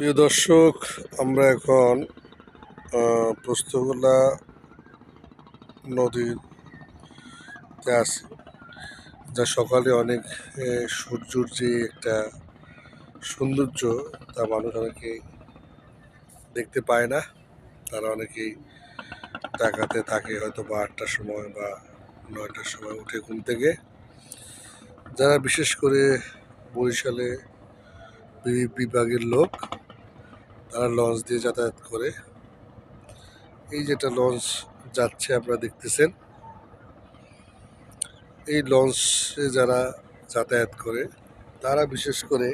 প্রিয় দর্শক আমরা এখন আহ, নদীর আছি। যা সকালে অনেক সূর্যর যে একটা সৌন্দর্য তা মানুষ অনেকে দেখতে পায় না। তারা অনেকেই টাকাতে থাকে হয়তো বা আটটার সময় বা নয়টার সময় উঠে ঘুম থেকে। যারা বিশেষ করে বরিশালে বিভাগের লোক তারা লঞ্চ দিয়ে যাতায়াত করে। এই যেটা লঞ্চ যাচ্ছে আপনারা দেখতেছেন। এই লঞ্চে যারা যাতায়াত করে, তারা বিশেষ করে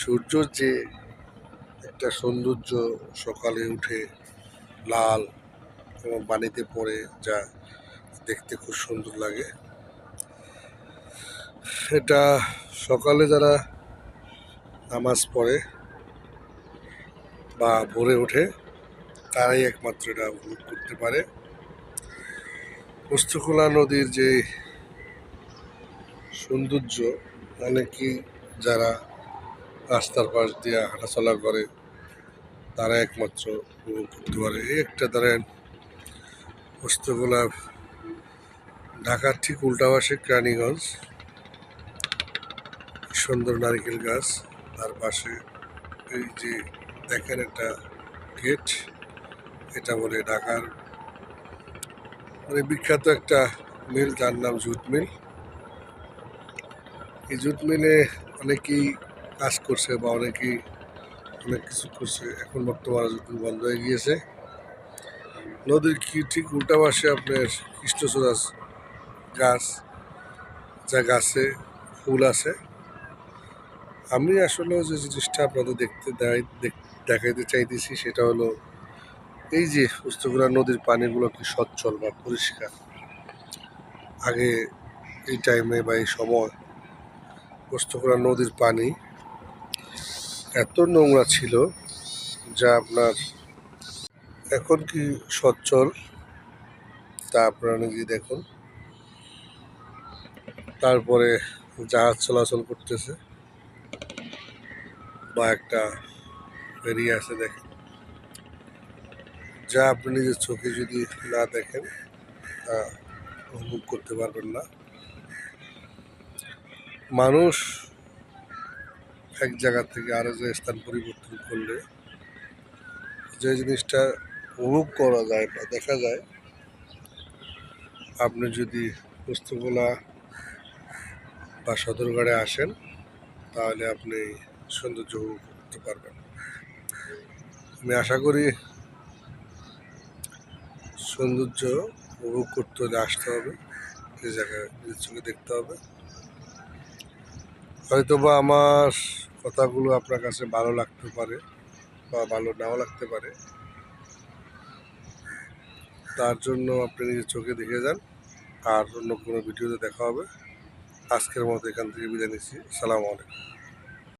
সূর্যর যে একটা সৌন্দর্য সকালে উঠে লাল এবং পানিতে পড়ে, যা দেখতে খুব সুন্দর লাগে। এটা সকালে যারা নামাজ পড়ে বা ভোরে ওঠে, তারাই একমাত্র এটা উপভোগ করতে পারে। পোস্তখোলা নদীর যে সৌন্দর্য, অনেকেই যারা রাস্তার পাশ দিয়ে হাঁটাচলা করে, তারা একমাত্র উপভোগ করতে পারে। এই একটা ধরেন পোস্তখোলা ঢাকার ঠিক উল্টা পাশে কেরানীগঞ্জ, সুন্দর নারিকেল গাছ, তার পাশে এই যে দেখেন একটা গেট, এটা বলে ঢাকার মানে বিখ্যাত একটা মিল তার নাম জুট মিল। এই জুট মিলে অনেকেই কাজ করছে বা অনেকেই অনেক কিছু করছে। এখন বর্তমানে জুট মিল বন্ধ হয়ে গিয়েছে। নদীর কি ঠিক উল্টা পাশে আপনার কৃষ্ণচূড়া গাছ, যা গাছে ফুল আছে। আমি আসলে যে জিনিসটা আপনাদের দেখতে দেখাই- দেখ- দেখাইতে চাইতেছি, সেটা হলো এই যে পুস্তকরা নদীর পানিগুলো কি সচ্ছল বা পরিষ্কার? আগে এই টাইমে বা এই সময় পুস্তকরা নদীর পানি এত নোংরা ছিল যা আপনার এখন কি সচ্ছল? তা আপনারা নিজেই দেখুন। তারপরে জাহাজ চলাচল করতেছে বা একটা বেরিয়ে আসে দেখেন। যা আপনি নিজের চোখে যদি না দেখেন, তা উপভোগ করতে পারবেন না। মানুষ এক জায়গা থেকে আরও যে স্থান পরিবর্তন করলে, যে জিনিসটা উপভোগ করা যায় বা দেখা যায়, আপনি যদি পুস্তকগুলা বা সদরঘাটে আসেন, তাহলে আপনি সৌন্দর্য উপভোগ করতে পারবেন। আমি আশা করি সৌন্দর্য উপভোগ করতে হলে আসতে হবে এই জায়গায় নিজের চোখে দেখতে হবে। হয়তো বা আমার কথাগুলো আপনার কাছে ভালো লাগতে পারে বা ভালো নাও লাগতে পারে। তার জন্য আপনি নিজের চোখে দেখে যান, আর অন্য কোনো ভিডিওতে দেখা হবে। আজকের মতো এখান থেকে বিদায় নিচ্ছি। সালাম আলাইকুম।